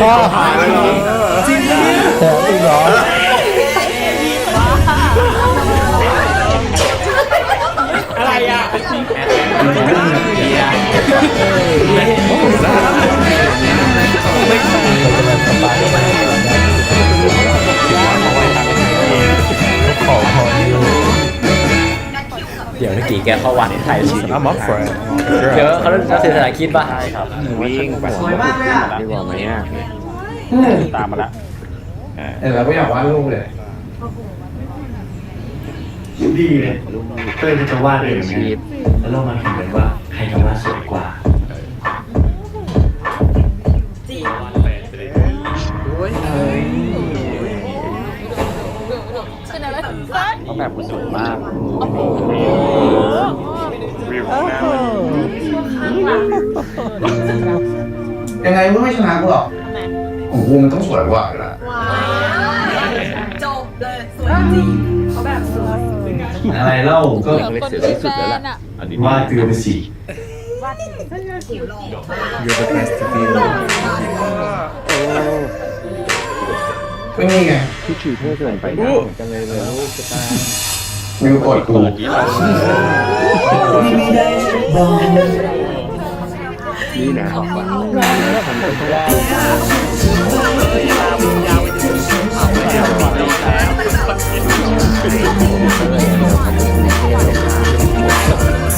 พ่อจริงแถมอีกเหรออะไรอะขอพออยู่เดี๋ยวเมื่อกี้แกเข้าวันไทยชี I'm up for it เดี๋ยวเขาเล่นภาษาคิดป่ะ ใช่ครับวิ่งไปสวยมากเลยอะดีกว่าไหมอะตามมาละเออเราไม่อยากวาดรูปเลย ดีเลยเต้ยก็จะวาดเองนะแล้วเรามาแข่งกันว่า ใครจะวาดสวยกว่าต้องแบบสวยมาก วิวหน้ามัน ยังไงมึงไม่ชนะกูหรอกของกูมันต้องสวยกว่าอยู่แล้วจบเลยสวยจริงเขาแบบสวยอะไรเล่าก็คนเป็นแฟนอะวาดเตือนไปสิ You're the best to be ก็นี่ไงพี่ชีเท่เกินไปนะเหมือนกันเลยเลยลูกจะตายมิวกดกูเปิด ยี่ห้อนี่นะ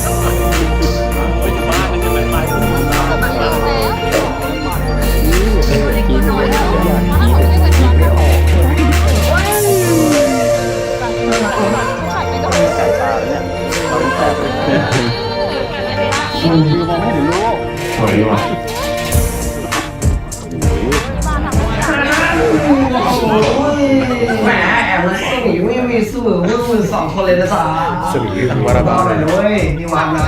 สีสู้มือสองคนเลยนะจ๊ะสวีวัดบ้ารักเลยด้วยนี่วันนะ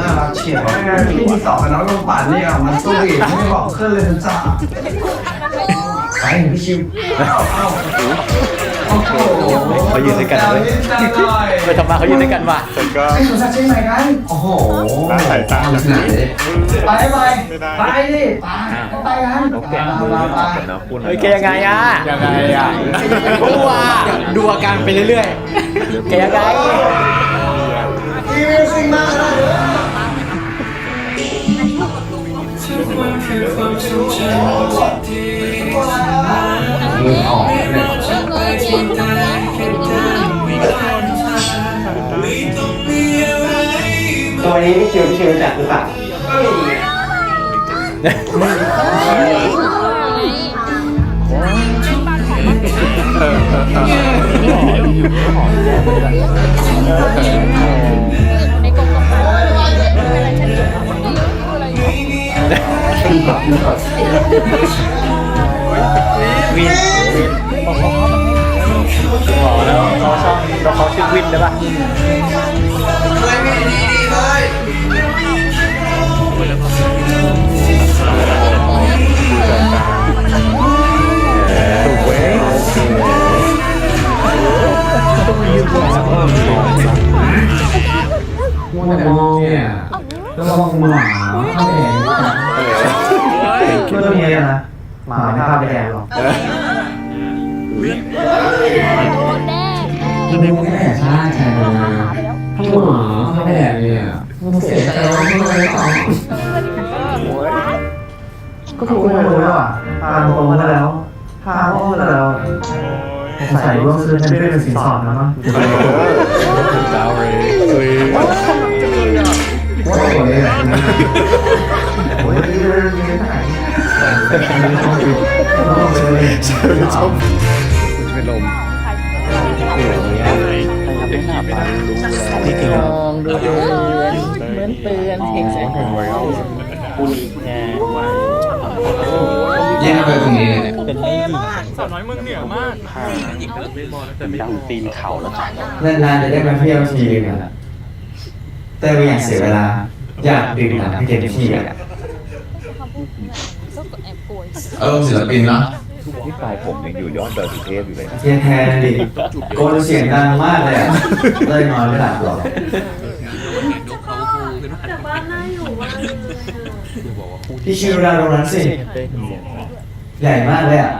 น่ารั กเชียวพี่ที่สองกับน้องลงป่านนี่อะมันสู้อีกไม่บอกขึ้นเลยนะจ๊ะไปพี่ชิวโอ้โหเขายืนด้วยกันเลย ไปทำมาเขายืนด้วยกันว่ะแต่ก็ไอ้สุดสักเช่นไหนกันโอ้โหร้านสายตาขนาดเลยไปไปไปดิไปไปกันไปไปไปเฮ้ยแกยังไงอะยังไงอะดูอะดูอาการไปเรื่อยๆแกยังไงอีเมซิ่งมากเลย มือออกเนี่ยตัวนี้พี่ชิวพี่ชิวรู้จักหรือเปล่าในกรงกาแฟเป็น อะไรฉันอะไรคือแบบคือแบบวินวินบอกแล้วเขาชอบเราเขาชื่อวินได้ป่ะมัวแต่มองเนี่ยแล้วมองหมาข้าวแดงเพื่อนเมียนะหมาไม่ข้าวแดงหรอก โดนแน่คือมึงแค่ใช่ใช่เลยทั้งหมาข้าวแดงเนี่ยมึงเสียใจร้องไห้ต่อก็ถูกไม่รู้อะพาตรงมาแล้วพาพ่อมาแล้วใส่ร่วมซื้อฉันด้วยเป็นสินสอดนะมั้งดาวเรย์สวีว่าตัวนี้แหละโอ้ยเรื่องนี้ไหนต้องซื้อเลยชมคุณเป็นลมเหนื่อยเนี้ยเป็นหน้าปลารู้เลยที่จริงแล้วดูดูเหมือนเปือนเองแสงไวรัลคุณแกว่าแยกไปตรงนี้เลยเนี่ยเป็นไม่ดีสาวน้อยเมืองเหนือมากดำตีนเขาแล้วจ้ะนานๆจะได้มาเที่ยวทีนึงอะแต่ไม่อยากเสียเวลา อยากดื่มน้ำให้เต็มที่อะคำพูดก็กดแอบโกยเออศิลปินเนาะ ที่ปลายผมยังอยู่ยอดดอยสุเทพอยู่เลยนะเทียนแทนดิโกนเสียงดังมากเลยอะเลยนอนไม่หลับหรอกแต่บ้านน่าอยู่มากเลยพี่คิวดาวตรงนั้นสิใหญ่มากเลยอะ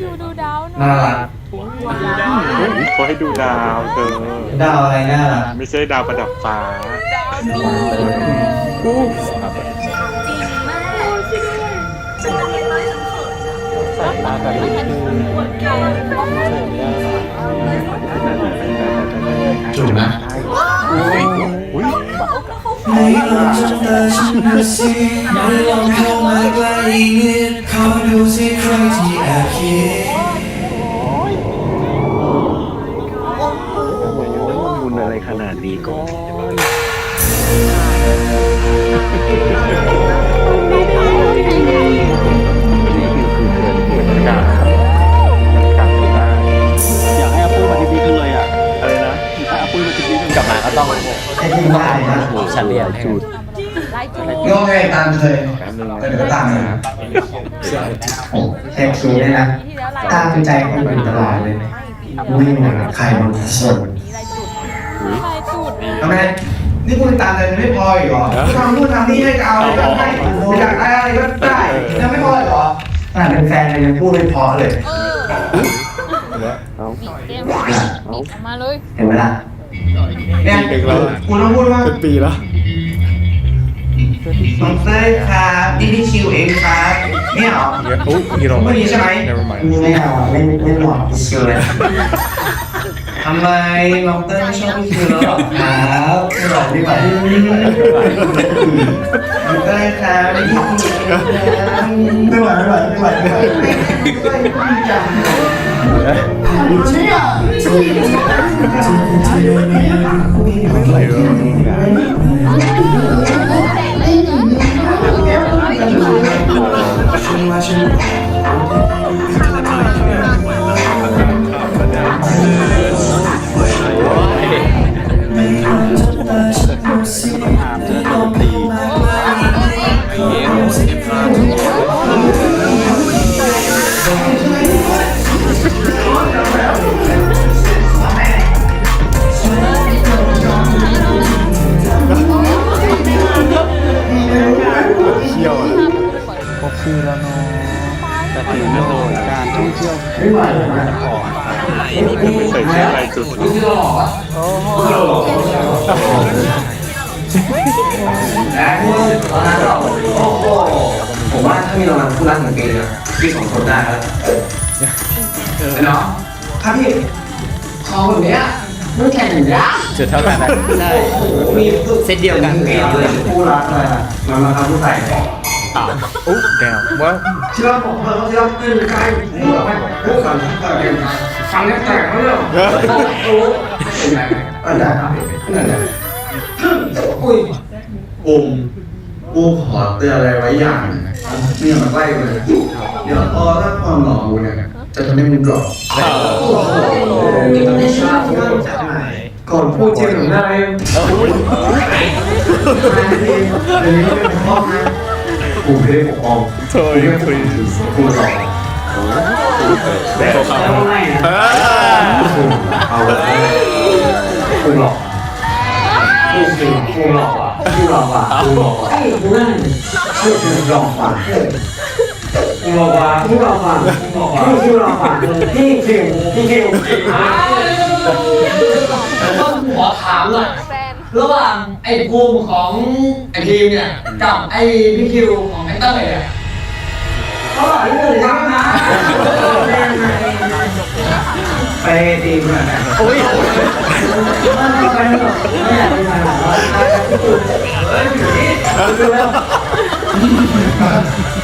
อยู่ดูดาวหน่น่าอยรักเขาให้ดูดาวเธอดาวอะไรน่ารักไม่ใช่ดาวประดับฟ้าใส่หน้ากั นนิดนึงจุ๋มนะอุ้ยไม่ลองจับตาฉันดูสิไม่ลองเข้ามาใกล้อีกนิดขอดูสิใครที่แอบคิดบุญอะไรขนาดนี้ก่อน แท็กซี่เนะที่แล้วไล่ตามใจคนอื่นตลอดเลยไม่เหมือนใครบางคนไล่จุดไล่จุดทำไมนี่คุณตามใจไม่พออีกเหรอทำนู่นทำนี่ให้ก็เอาอยากให้อยากได้อะไรก็ได้ยังไม่พออีกเหรอขนาดเป็นแฟนยังพูดไม่พอเลยเอามาเลยเห็นไหมล่ะเนี่ยคุณต้องพูดว่าเป็นปีแล้วน้องเต้ยครับนี่พี่คิวเองครับ เนี่ยเหรอโอ้ยนี่เราไม่ดีใช่ไหม never mind ไม่เอาไม่ไม่เหมาะที่สุดเลยทำไมน้องเต้ยไม่ชอบพี่คิวแล้วเหรอครับไม่หลอกดีกว่าน้องเต้ยครับนี่พี่คิวเองครับไม่ไหวไม่ไหวไม่ไหวไม่ไหวเต้ยดีจังแต่คือเรื่องของการท่องเที่ยวไม่ไหวไม่ไหวไม่ใส่เสื้อลายจุดและตอนนั้นเราโอ้โหผมว่าถ้ามีรางวัลผู้รักเหมือนกันเนี่ยพี่สองคนได้แล้วเนาะครับพี่คอแบบเนี้ยมันแข็งยักษ์จุดเท่ากันนะใช่มีเซตเดียวกันเดียวเลยผู้รักเลยมันมาทำผู้ใส่ อ้าวโอ้แดวว่าที่เราบอกเราที่เราตื่นใจพูดออกไปพูดกันฟังแล้วแตกเขาเลยอันไหนอันไหนอุ้ยปุ่มกูขอเตือนอะไรไว้อย่างเนี่ยมันใกล้เลยเดี๋ยวพอถ้าความหล่อกูเนี่ยจะทำให้มึงกรอบก่อนพูดจริงหรือไม่อันนี้เป็นข้อนะ กูไม่ได้ปกป้องเธอยังคุยกูหลอกแดวเขาเอาเลยกูหลอกกูคือกูหลอกอะกูหลอกอะกูหลอกอะกูนั่นกูหลอกอะกูหลอกอะกูหลอกอะกูหลอกอะกูหลอกอะพี่คิวพี่คิวขอถามหน่อย ระหว่างไอ้ภูมิของไอ้ทีมเนี่ยกับไอ้พี่คิวของไอ้เต้ยเนี่ยอร่อยที่สุดใช่ไหมไปดีมากนะโอ้ยเ